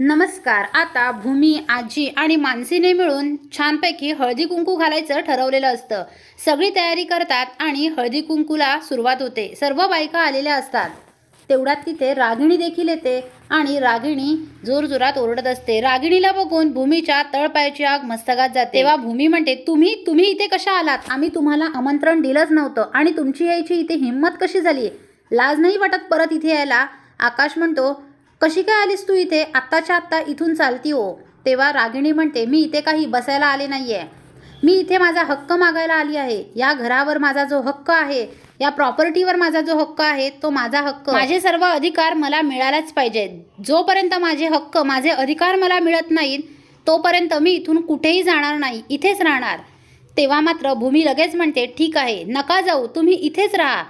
नमस्कार आता भूमी आजी आणि मानसीने मिळून छानपैकी हळदी कुंकू घालायचं ठरवलेलं असतं. सगळी तयारी करतात आणि हळदी कुंकूला सुरुवात होते. सर्व बायका आलेल्या असतात. तेवढ्यात तिथे रागिणी देखील येते आणि रागिणी जोरजोरात ओरडत असते. रागिणीला बघून भूमीच्या तळपायाची आग मस्तकात जाते. तेव्हा भूमी म्हणते तुम्ही तुम्ही इथे कशा आलात? आम्ही तुम्हाला आमंत्रण दिलंच नव्हतं आणि तुमची यायची इथे हिंमत कशी झाली लाज नाही वाटत परत इथे यायला? आकाश म्हणतो कशी काय आलीस तू इथे? आत्ताच्या आत्ता इथून चालती हो. तेव्हा रागिणी म्हणते मी इथे काही बसायला आले नाही आहे मी इथे माझा हक्क मागायला आली आहे. या घरावर माझा जो हक्क आहे या प्रॉपर्टीवर माझा जो हक्क आहे तो माझा हक्क. माझे सर्व अधिकार मला मिळायलाच पाहिजेत जोपर्यंत माझे हक्क माझे अधिकार मला मिळत नाहीत तोपर्यंत मी इथून कुठेही जाणार नाही इथेच राहणार. तेव्हा मात्र भूमी लगेच म्हणते ठीक आहे नका जाऊ तुम्ही इथेच राहा.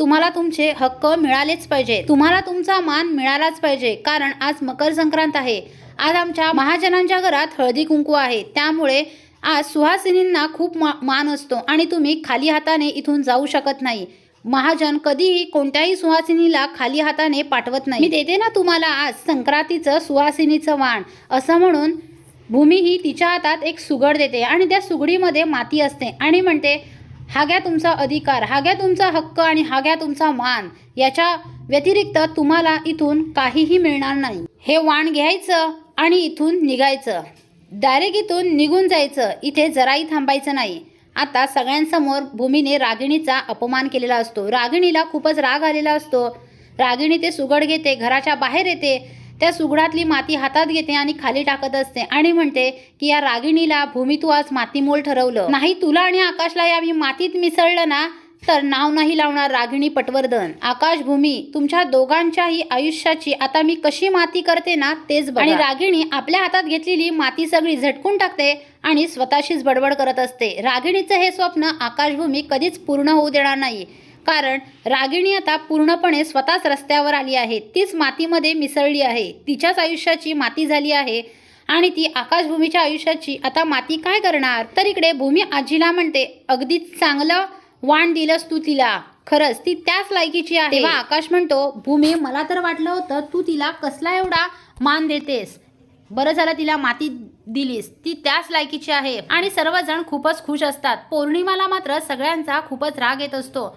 तुम्हाला तुमचे हक्क मिळालेच पाहिजे. तुम्हाला तुमचा मान मिळालाच पाहिजे. कारण आज मकर संक्रांत आहे. आज आमच्या महाजनांच्या घरात हळदी कुंकू आहे. त्यामुळे आज सुहासिनींना खूप मा मान असतो. आणि तुम्ही खाली हाताने इथून जाऊ शकत नाही. महाजन कधीही कोणत्याही सुहासिनीला खाली हाताने पाठवत नाही. मी देते ना तुम्हाला आज संक्रांतीचं सुहासिनीचं वाण. असं म्हणून भूमी ही तिच्या हातात एक सुगड देते. आणि त्या सुगडीमध्ये माती असते. आणि म्हणते हा घ्या तुमचा अधिकार हा घ्या तुमचा हक्क आणि हा घ्या तुमचा मान. याच्या व्यतिरिक्त तुम्हाला इथून काहीही मिळणार नाही. हे वाण घ्यायचं आणि इथून निघायचं. डायरेक्ट इथून निघून जायचं. इथे जराही थांबायचं नाही. आता सगळ्यांसमोर भूमीने रागिणीचा अपमान केलेला असतो. रागिणीला खूपच राग आलेला असतो. रागिणी ते सुगड घेते घराच्या बाहेर येते. त्या सुगडातली माती हातात घेते आणि खाली टाकत असते आणि म्हणते की या रागिणीला भूमी तू आज मातीमोल ठरवलं. नाही तुला आणि आकाशला या मी मातीत मिसळलं ना तर नाव नाही लावणार रागिणी पटवर्धन. आकाश भूमी तुमच्या दोघांच्याही आयुष्याची आता मी कशी माती करते ना तेच आणि रागिणी आपल्या हातात घेतलेली माती सगळी झटकून टाकते आणि स्वतःशीच बडबड करत असते. रागिणीचं हे स्वप्न आकाशभूमी कधीच पूर्ण होऊ देणार नाही. कारण रागिणी आता पूर्णपणे स्वतःच रस्त्यावर आली आहे. तीच मातीमध्ये मिसळली आहे. तिच्याच आयुष्याची माती झाली आहे आणि ती आकाशभूमीच्या आयुष्याची. आता माती काय करणार? तर इकडे भूमी आजीला म्हणते अगदी चांगलं वाण दिलंस तू तिला. खरंच ती त्याच लायकीची आहे. तेव्हा आकाश म्हणतो भूमी मला तर वाटलं होतं तू तिला कसला एवढा मान देतेस. बरं झालं तिला माती दिलीस. ती त्याच लायकीची आहे. आणि सर्वजण खूपच खुश असतात. पौर्णिमाला मात्र सगळ्यांचा खूपच राग येत असतो.